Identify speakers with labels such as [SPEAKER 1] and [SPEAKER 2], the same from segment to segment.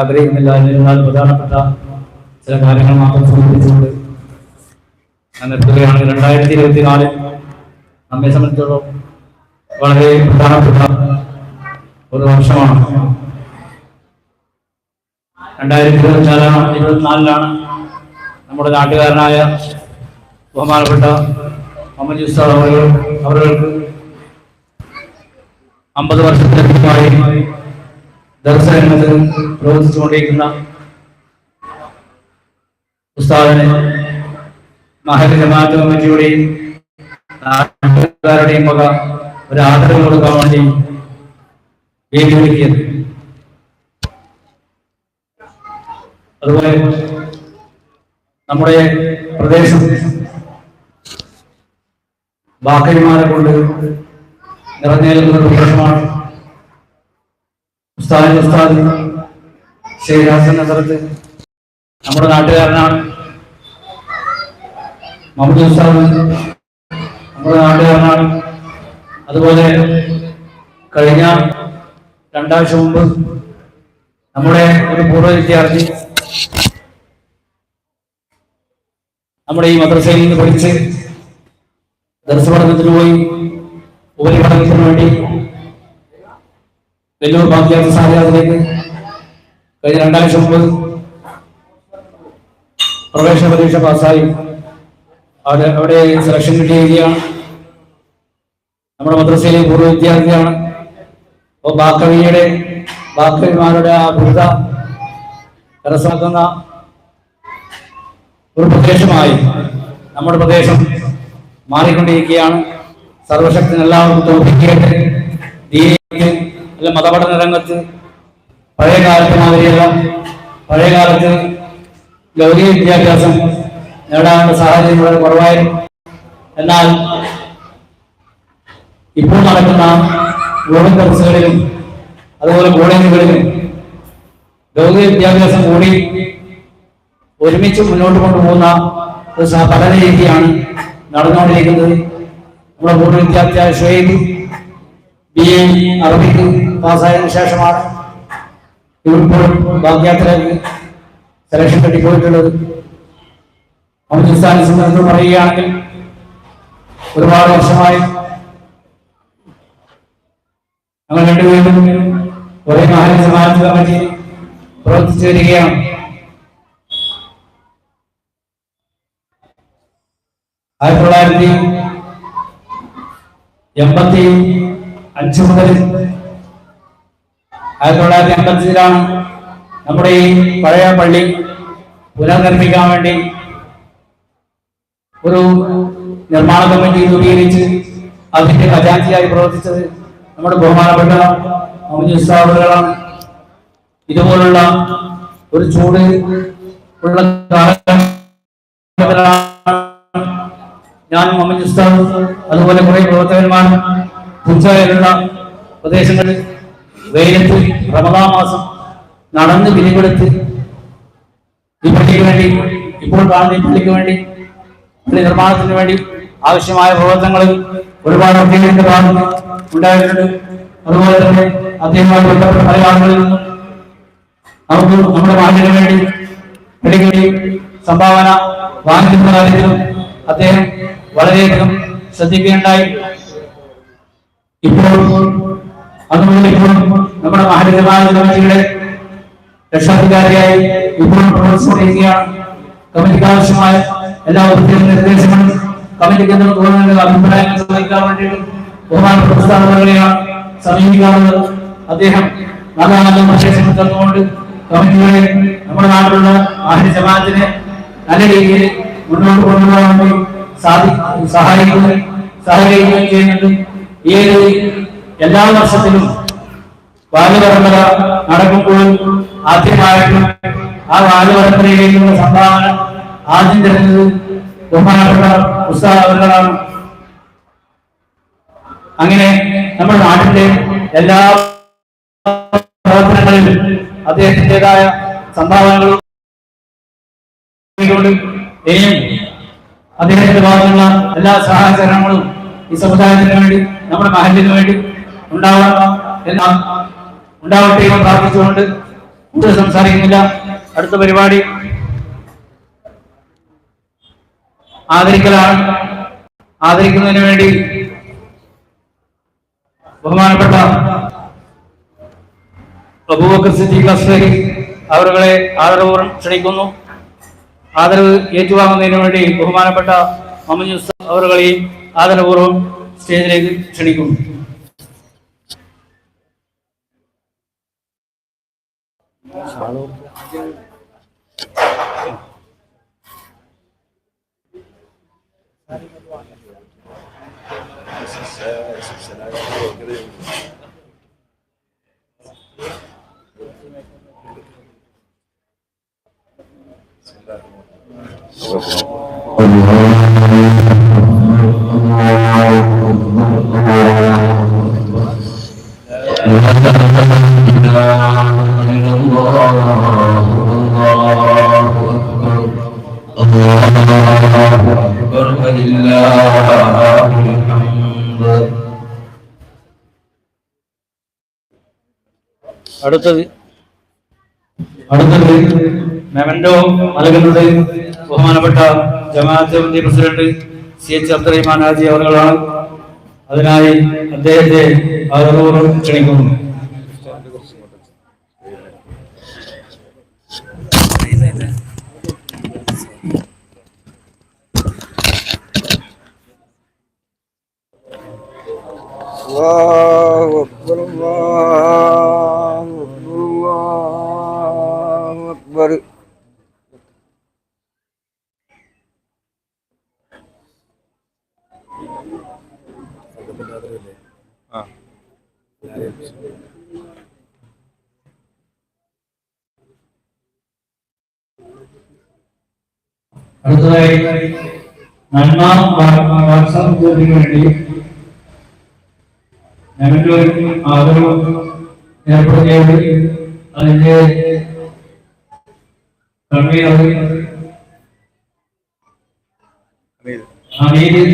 [SPEAKER 1] ആഗ്രഹിക്കുന്നില്ല എന്നിരുന്നാൽ പ്രധാനപ്പെട്ട ചില കാര്യങ്ങൾ മാത്രം സൂചിപ്പിച്ചുകൊണ്ട് ഞാൻ നിർത്തുകയാണ്. രണ്ടായിരത്തി ഇരുപത്തി നാല് നമ്മെ സംബന്ധിച്ചിടത്തോളം വളരെ പ്രധാനപ്പെട്ട ഒരു വർഷമാണ്. രണ്ടായിരത്തി ഇരുപത്തിനാലാണ് ഇരുപത്തിനാലിലാണ് നമ്മുടെ നാട്ടുകാരനായ ബഹുമാനപ്പെട്ട മുഹമ്മദ് യുസ്താദ് അവർ അവർക്ക് അമ്പത് വർഷത്തിലധികമായി ദർശനങ്ങളിൽ പ്രവർത്തിച്ചുകൊണ്ടിരിക്കുന്ന ഉസ്താദിനെ മഹൽ ജമാഅത്ത് കമ്മിറ്റിയുടെയും വക ഒരു ആദരവ് കൊടുക്കാൻ വേണ്ടി വേദി അതുപോലെ നമ്മുടെ പ്രദേശം ബാക്കന്മാരെ കൊണ്ട് നിറഞ്ഞേൽക്കുന്ന ഒരു പ്രദേശമാണ് ഉസ്താദ് ഉസ്താദ് നമ്മുടെ നാട്ടുകാരനാണ് മഹമ്മദ് ഉസ്താദ്. നമ്മുടെ നാട്ടുകാരനാണ്. അതുപോലെ കഴിഞ്ഞ രണ്ടാഴ്ച മുമ്പ് നമ്മുടെ ഒരു പൂർവ വിദ്യാർത്ഥി നമ്മുടെ ഈ മദ്രസയിൽ നിന്ന് പഠിച്ച് ദർശപഠനത്തിന് പോയി ഉപരിപഠനത്തിന് വേണ്ടി വെല്ലൂർ ബാക്കിയാത്ത സാധ്യതയിലേക്ക് കഴിഞ്ഞ രണ്ടാഴ്ച മുമ്പ് പ്രവേശന പരീക്ഷ പാസ്സായി. അവിടെ അവിടെ സെലക്ഷൻ കിട്ടിയിരിക്കുകയാണ് നമ്മുടെ മദ്രസയിലെ പൂർവ വിദ്യാർത്ഥിയാണ്. അപ്പോൾ ബാക്കവിയുടെ ബാക്കവിമാരുടെ ആ ബിരുദ കരസാക്കുന്ന ഒരു പ്രദേശമായി നമ്മുടെ പ്രദേശം മാറിക്കൊണ്ടിരിക്കുകയാണ്. സർവശക്തി എല്ലാവർക്കും ദീനിക്ക് അല്ല മതപഠന രംഗത്ത് പഴയ കാലത്ത് മാതിരിയല്ല. പഴയ കാലത്ത് ലൗകിക വിദ്യാഭ്യാസം നേടാനുള്ള സാഹചര്യം വളരെ കുറവായിരുന്നു. എന്നാൽ ഇപ്പോൾ നടക്കുന്ന യോഗ കോഴ്സുകളിലും അതുപോലെ കോളേജുകളിലും ലൗകിക വിദ്യാഭ്യാസം കൂടി ഒരുമിച്ച് മുന്നോട്ട് കൊണ്ടുപോകുന്ന ഒരു പഠന രീതിയാണ് നടന്നുകൊണ്ടിരിക്കുന്നത്. നമ്മുടെ പൂർവ വിദ്യാർത്ഥി ഷുഹൈബ് ബി എ അറബിക്ക് പാസ്സായതിനു ശേഷമാണ് ഇപ്പോൾ ഭാഗ്യാത്രയ്ക്ക് സെലക്ഷൻ തട്ടിപ്പോയിട്ടുള്ളത് അമൃത്സ്ഥാനിൽ സംബന്ധിച്ച് പറയുകയാണെങ്കിൽ ഒരുപാട് വർഷമായി ഞങ്ങൾ രണ്ടുപേരും ഒരേ മഹാന സമാജ കമ്മിറ്റി പ്രവർത്തിച്ചു വരികയാണ്. ആയിരത്തി തൊള്ളായിരത്തി എൺപത്തി അഞ്ച് മുതൽ ആയിരത്തി തൊള്ളായിരത്തി അമ്പത്തിലാണ് നമ്മുടെ ഈ പഴയ പള്ളി പുനർനിർമ്മിക്കാൻ വേണ്ടി ഒരു നിർമ്മാണ കമ്മിറ്റി രൂപീകരിച്ച് അതിന്റെ ഖജാൻജിയായി പ്രവർത്തിച്ചത് നമ്മുടെ ബഹുമാനപ്പെട്ട ഉസ്താദുകളാണ് ഇതുപോലുള്ള ഒരു ചൂട് ഉള്ള ഞാൻ മുഹമ്മദ് ഉസ്താദ് അതുപോലെ കുറെ പ്രവർത്തകന്മാർ പുഞ്ചയിലുള്ള പ്രദേശങ്ങളിൽ വെയിലത്ത് റമദാ മാസം നടന്ന് പിരികൊടുത്ത് ഈ പള്ളിക്ക് വേണ്ടി ഇപ്പോൾ കാണുന്ന ഈ പള്ളിക്ക് വേണ്ടി പള്ളി നിർമ്മാണത്തിന് വേണ്ടി ആവശ്യമായ പ്രവർത്തനങ്ങൾ ഒരുപാട് അദ്ദേഹത്തിന്റെ ഭാഗത്ത് ഉണ്ടായിട്ടുണ്ട്. അതുപോലെ തന്നെ അദ്ദേഹവുമായി ബന്ധപ്പെട്ട പല ആളുകളിൽ നിന്നും നമുക്ക് നമ്മുടെ നാടിന് വേണ്ടി പള്ളിക്ക് സംഭാവന വാങ്ങിക്കുന്ന കാര്യത്തിലും അദ്ദേഹം വളരെയധികം ശ്രദ്ധിക്കുകയുണ്ടായി. ഇപ്പോൾ ഇപ്പോൾ നമ്മുടെ മഹാനഗരമായ കമ്മിറ്റിയുടെ രക്ഷാധികാരിയായി ഇപ്പോൾ പ്രവർത്തിക്കുകയാണ് കമ്മിറ്റിക്ക് ആവശ്യമായ എല്ലാ പ്രത്യേക നിർദ്ദേശങ്ങളും കമ്മിറ്റിക്ക് എന്തെങ്കിലും തോന്നുന്ന അഭിപ്രായങ്ങൾ ചോദിക്കാൻ വേണ്ടിയിട്ട് ബഹുമാനപ്പെട്ട പ്രസ്ഥാനങ്ങളെയാണ് സമീപിക്കാറുള്ളത് അദ്ദേഹം നല്ല നല്ല നിർദ്ദേശങ്ങൾ തന്നുകൊണ്ട് കമ്മിറ്റികളെ നമ്മുടെ നാട്ടിലുള്ള ആഹ്യ ജമാഅത്തിനെ നല്ല രീതിയിൽ മുന്നോട്ട് കൊണ്ടുപോകാൻ വേണ്ടി സാധി സഹായിക്കുകയും സഹകരിക്കുകയും ചെയ്യുന്നുണ്ട്. ഈ എല്ലാ വർഷത്തിലും ബാലപരമ്പര നടക്കുമ്പോൾ ആദ്യമായിട്ടും ആ ബാലപരമ്പരയിലേക്കുള്ള സംഭാവന ആദ്യം തരുന്നത് ബഹുമാനപ്പെട്ട ഉത്സാഹങ്ങളാണ് അങ്ങനെ നമ്മുടെ നാട്ടിലെ എല്ലാ പ്രവർത്തനങ്ങളിലും അദ്ദേഹത്തിന്റെതായ സംഭാവനകളും ഇനിയും അദ്ദേഹത്തിന്റെ ഭാഗത്തുള്ള എല്ലാ സഹായസഹകരണങ്ങളും ഈ സമുദായത്തിന് വേണ്ടി നമ്മുടെ മഹലിന് വേണ്ടി ഉണ്ടാവണം. ഉണ്ടാവട്ടെ എന്ന് പ്രാർത്ഥിച്ചുകൊണ്ട് കൂടുതൽ സംസാരിക്കുന്നില്ല. അടുത്ത പരിപാടി. ആദരിക്കലാണ്. ആദരിക്കുന്നതിന് വേണ്ടി ബഹുമാനപ്പെട്ട അബൂബക്കർ സിദ്ദീഖ് അസ്ലഹി അവരുകളെ ആദരപൂർവം ക്ഷണിക്കുന്നു. ആദരവ് ഏറ്റുവാങ്ങുന്നതിന് വേണ്ടി ബഹുമാനപ്പെട്ട മമ്മൂസ് യൂസഫ് അവരുകളെയും ആദരപൂർവം സ്റ്റേജിലേക്ക് ക്ഷണിക്കുന്നു അടുത്തത്. അടുത്തത് മെമൻഡോ മലകളുടെ ബഹുമാനപ്പെട്ട ജമാഅത്ത് president C H Abdurahiman Haji അവരുകളാണ് അതിനായി അദ്ദേഹത്തെ ആരോടും ക്ഷണിക്കുന്നു
[SPEAKER 2] Wow.
[SPEAKER 1] അടുത്തതായി നന്മ വാട്സാപ്പ് ഗ്രൂപ്പിന് വേണ്ടി ഞങ്ങളുടെ ഒരു ആഗ്രഹം ഏർപ്പെടുത്തിയത് അതിന്റെ കൺവീനർ അമീര്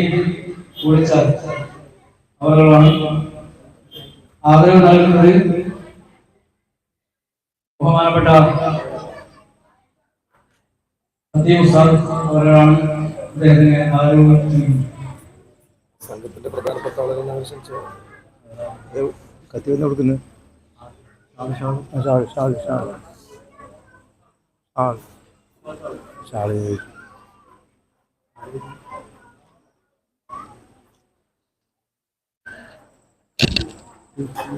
[SPEAKER 1] കൂടി ആദരവ് നൽകുന്നത് ബഹുമാനപ്പെട്ട സത്യം ഉസ്താദ് അവരാണ്. അദ്ദേഹത്തിന് ആദരവ്
[SPEAKER 2] സംഘത്തിന്റെ പ്രധാനപ്പെട്ട ആളുകൾ കത്തി വന്ന് കൊടുക്കുന്നത് ഷാൾ ഷാൾ لا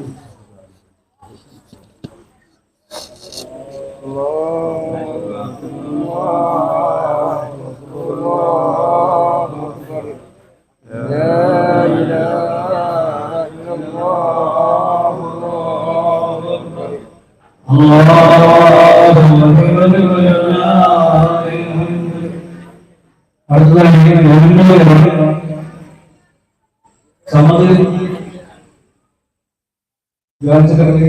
[SPEAKER 2] గ్రహించగలిగే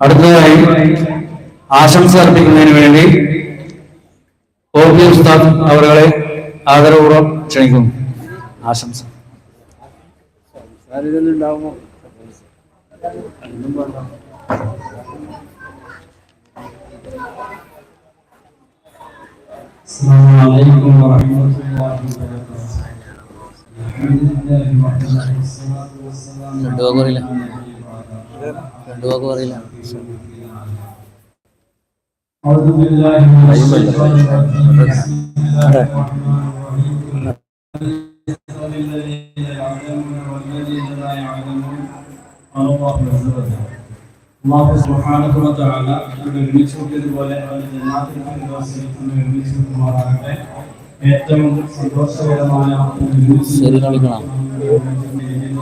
[SPEAKER 1] അടുത്തതായി ആശംസ അർപ്പിക്കുന്നതിന് വേണ്ടി ഒ പി ഉസ്താദ് അവരുടെ ആദരപൂർവ്വം ക്ഷണിക്കുന്നു ആശംസ
[SPEAKER 2] ഉണ്ടാവുമോ
[SPEAKER 1] السلام عليكم ورحمة الله وبركاته الحمد لله وحده والصلاة والسلام
[SPEAKER 3] രണ്ടു വാക്ക് പറയില്ല രണ്ടു വാക്ക് പറയില്ല.
[SPEAKER 1] അള്ളാഹു സുബ്ഹാനഹു വ തആല ഇവിടെ എഴുന്നേറ്റ് കൂട്ടിയതുപോലെ അവന്റെ ജന്നാത്തിൽ ഫിർദൗസിൽ നമ്മൾ എഴുന്നേറ്റ് കൂട്ടുമാറാകട്ടെ ഏറ്റവും സന്തോഷകരമായ
[SPEAKER 3] ശരി കളിക്കണം.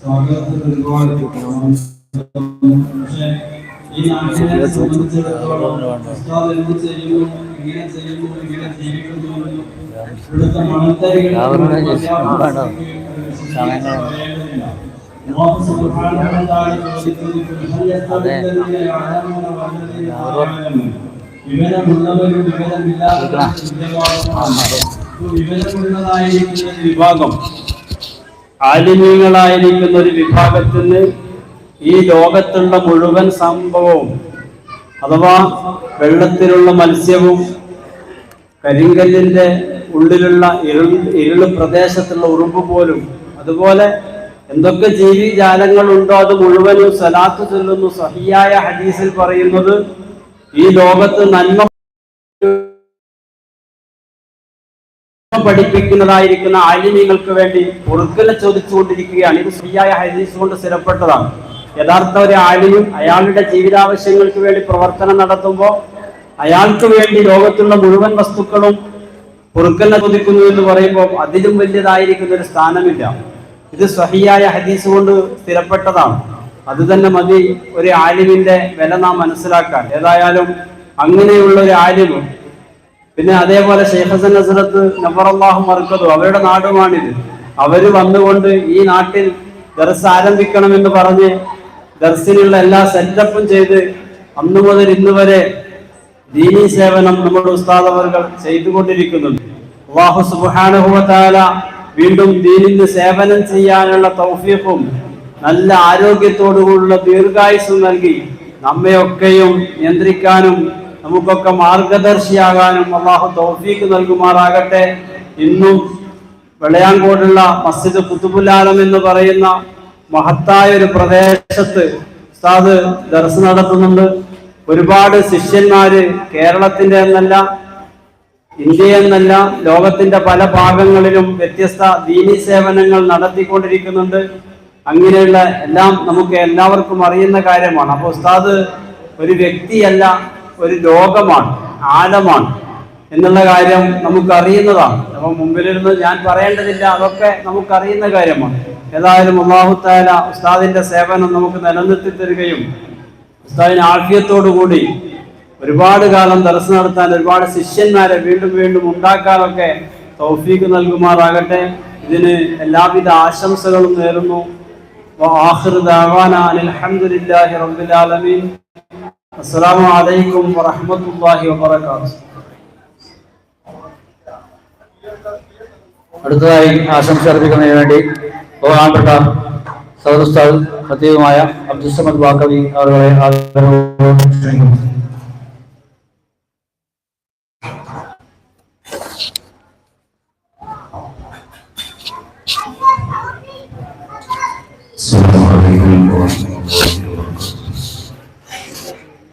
[SPEAKER 3] സ്വാഗതത്തിൽ ഒരുപാട് പക്ഷേ ഈ നാട്ടിനെ സംബന്ധിച്ചിടത്തോളം എന്ത് ചെയ്യുന്നു ഇങ്ങനെ ചെയ്യുന്നു ഇങ്ങനെ ജീവിക്കുന്നു ഇവിടുത്തെ മണത്തരികൾ വിവരമുള്ളവരും വിവരമുള്ളതായിരിക്കുന്ന ഒരു വിഭാഗം. ആലിമീങ്ങളായിരിക്കുന്ന ഒരു വിഭാഗത്തിന് ഈ ലോകത്തുള്ള മുഴുവൻ സംഭവവും അഥവാ വെള്ളത്തിലുള്ള മത്സ്യവും കരിങ്കല്ലിന്റെ ഉള്ളിലുള്ള ഇരു ഇരുൾ പ്രദേശത്തുള്ള ഉറുമ്പ് പോലും അതുപോലെ എന്തൊക്കെ ജീവിജാലങ്ങളുണ്ടോ അത് മുഴുവനും സലാത്ത് ചൊല്ലുന്നു. സഹിയായ ഹദീസിൽ പറയുന്നത് ഈ ലോകത്ത് നന്മ പഠിപ്പിക്കുന്നതായിരിക്കുന്ന ആലിമ്യങ്ങൾക്ക് വേണ്ടി പൊറുക്കലെ ചോദിച്ചുകൊണ്ടിരിക്കുകയാണ്. ഇത് ശരിയായ ഹദീസ് കൊണ്ട് സ്ഥിരപ്പെട്ടതാണ്. യഥാർത്ഥ ഒരു ആലിമും അയാളുടെ ജീവിതാവശ്യങ്ങൾക്ക് വേണ്ടി പ്രവർത്തനം നടത്തുമ്പോൾ അയാൾക്ക് വേണ്ടി ലോകത്തുള്ള മുഴുവൻ വസ്തുക്കളും പൊറുക്കലിനെ ചോദിക്കുന്നു എന്ന് പറയുമ്പോൾ അതിലും വലിയതായിരിക്കുന്ന ഒരു സ്ഥാനമില്ല. ഇത് സ്വഹിയായ ഹദീസ് കൊണ്ട് സ്ഥിരപ്പെട്ടതാണ്. അത് തന്നെ മതി ഒരു ആലിമിന്റെ വില നാം മനസ്സിലാക്കാൻ. ഏതായാലും അങ്ങനെയുള്ള ഒരു ആലിമ് പിന്നെ അതേപോലെ ഷെയ്ഖ് ഹസൻ നസറത്ത് നബറല്ലാഹു മറുക്കതു. അവരുടെ നാടുമാണിത്. അവർ വന്നുകൊണ്ട് ഈ നാട്ടിൽ ദർസ് ആരംഭിക്കണമെന്ന് പറഞ്ഞ് ദർസിനുള്ള എല്ലാ സെറ്റപ്പും ചെയ്ത് അന്നു മുതൽ ഇന്ന് വരെ ദീനീ സേവനം നമ്മുടെ ഉസ്താദ് അവർകൾ ചെയ്തുകൊണ്ടിരിക്കുന്നുണ്ട്. അള്ളാഹു സുബാനുഭവത്താല വീണ്ടും ദീനിന് സേവനം ചെയ്യാനുള്ള തൗഫീഖും നല്ല ആരോഗ്യത്തോടുകൂടിയുള്ള ദീർഘായുസും നൽകി നമ്മയൊക്കെയും നിയന്ത്രിക്കാനും നമുക്കൊക്കെ മാർഗദർശിയാകാനും അള്ളാഹു തോഫീക്ക് നൽകുമാറാകട്ടെ ഇന്നും വെളയാങ്കോടുള്ള മസ്ജിദ് കുത്തുബുലാലം എന്ന് പറയുന്ന മഹത്തായ ഒരു പ്രദേശത്ത് ഉസ്താദ് ദർസ് നടത്തുന്നുണ്ട്. ഒരുപാട് ശിഷ്യന്മാര് കേരളത്തിന്റെ എന്നല്ല ഇന്ത്യ എന്നല്ല ലോകത്തിന്റെ പല ഭാഗങ്ങളിലും വ്യത്യസ്ത ദീനി സേവനങ്ങൾ നടത്തിക്കൊണ്ടിരിക്കുന്നുണ്ട്. അങ്ങനെയുള്ള എല്ലാം നമുക്ക് എല്ലാവർക്കും അറിയുന്ന കാര്യമാണ്. അപ്പൊ ഉസ്താദ് ഒരു വ്യക്തിയല്ല ഒരു ലോകമാണ് ആലമാണ് എന്നുള്ള കാര്യം നമുക്കറിയുന്നതാണ്. അപ്പം മുമ്പിലിരുന്ന് ഞാൻ പറയേണ്ടതില്ല അതൊക്കെ നമുക്കറിയുന്ന കാര്യമാണ്. ഏതായാലും അള്ളാഹുത്താല ഉസ്താദിന്റെ സേവനം നമുക്ക് നിലനിർത്തി തരികയും ഉസ്താദിന് ആഫ്യത്തോടുകൂടി ഒരുപാട് കാലം ദർശനം നടത്താൻ ഒരുപാട് ശിഷ്യന്മാരെ വീണ്ടും വീണ്ടും ഉണ്ടാക്കാനൊക്കെ തൗഫീഖ് നൽകുമാറാകട്ടെ. ഇതിന് എല്ലാവിധ ആശംസകളും നേരുന്നു. അലഹമുല്ലാഹി റബ്ബിൽ ആലമീൻ. الحمد لله رب العالمين السلام عليكم ورحمة الله وبركاته
[SPEAKER 1] അടുത്തതായി ആശംസ അർപ്പിക്കുന്നതിന് വേണ്ടി ബഹുമാനപ്പെട്ട സൗദുസ്താദ് ഖത്തീബുമായ അബ്ദുസമദ് വാക്കവി അവരുടെ ആദരവോടെ ക്ഷണിക്കുന്നു
[SPEAKER 4] السلام عليكم ورحمة الله وبركاته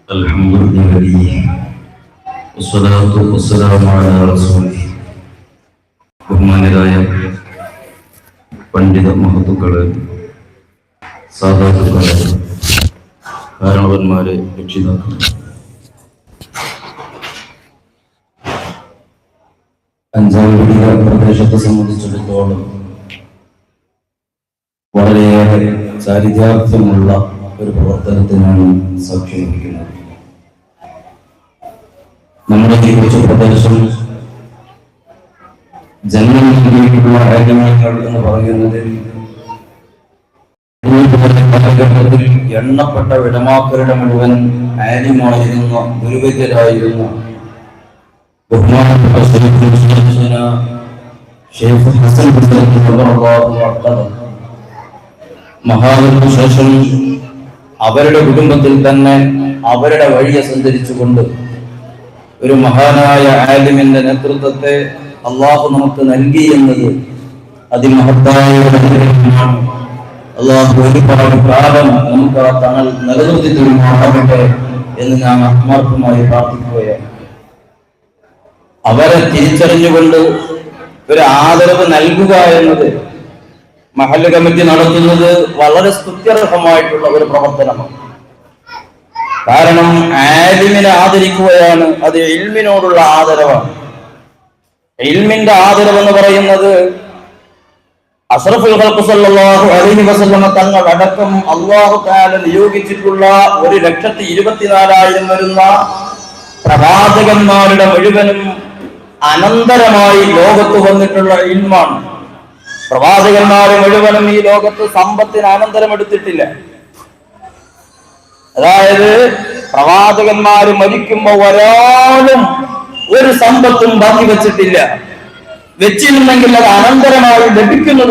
[SPEAKER 4] الحمد لله والصلاة والسلام على رسوله ബഹുമാനരായ പണ്ഡിത മഹത്തുക്കള് സാധാരണക്കാര് കാരണവന്മാരെ രക്ഷിതാക്കൾ അഞ്ചാം വീടിക പ്രദേശത്തെ സംബന്ധിച്ചിടത്തോളം വളരെയേറെ ചാരിതാർത്ഥ്യമുള്ള ഒരു പ്രവർത്തനത്തിനാണ് സാക്ഷ്യം വഹിക്കുന്നത് കൊച്ചു പ്രദേശം ജന്മം നൽകിയിട്ടുള്ള ആഗ്രഹങ്ങൾ എന്ന് പറയുന്നത് കാലഘട്ടത്തിൽ എണ്ണപ്പെട്ട വിടമാക്കരുടെ മുഴുവൻ ആര്യമായിരുന്ന ഗുരുവൈദ്യരായിരുന്ന ബഹുമാനപ്പെട്ട ഷെയ്ഖ് ശേഷം അവരുടെ കുടുംബത്തിൽ തന്നെ അവരുടെ വഴിയെ സഞ്ചരിച്ചുകൊണ്ട് ഒരു മഹാനായ ആലിമിന്റെ നേതൃത്വത്തെ അള്ളാഹു നമുക്ക് നൽകി എന്നത് അതിമഹത്തായ അള്ളാഹു ഒരുപാട് കാലം നമുക്ക് ആ തണൽ നിലനിർത്തി തരുമാറാകട്ടെ എന്ന് ഞാൻ ആത്മാർത്ഥമായി പ്രാർത്ഥിക്കുകയാണ്. അവരെ തിരിച്ചറിഞ്ഞുകൊണ്ട് ഒരു ആദരവ് നൽകുക എന്നത് മഹല്ല് കമ്മിറ്റി നടത്തുന്നത് വളരെ സ്തുത്യർഹമായിട്ടുള്ള ഒരു പ്രവർത്തനമാണ്. കാരണം ആലിമിനെ ആദരിക്കുകയാണ് അത് ഇൽമിനോടുള്ള ആദരവാണ്. ഇൽമിന്റെ ആദരവ് എന്ന് പറയുന്നത് ഖൽഖ് സല്ലല്ലാഹു അലൈഹി വസല്ലമ തങ്ങൾ അടക്കം അള്ളാഹു താല നിയോഗിച്ചിട്ടുള്ള ഒരു ലക്ഷത്തി ഇരുപത്തിനാലായിരം വരുന്ന പ്രവാചകന്മാരുടെ മുഴുവനും അനന്തരമായി ലോകത്ത് വന്നിട്ടുള്ള ഇൽമാണ്. പ്രവാചകന്മാരെ മുഴുവനും ഈ ലോകത്ത് സമ്പത്തിന് അനന്തരം എടുത്തിട്ടില്ല അതായത് പ്രവാചകന്മാര് മരിക്കുമ്പോ ഒരാളും ഒരു സമ്പത്തും ബാക്കി വെച്ചിട്ടില്ല. വെച്ചിരുന്നെങ്കിൽ അത് അനന്തരമായി ലഭിക്കുന്നത്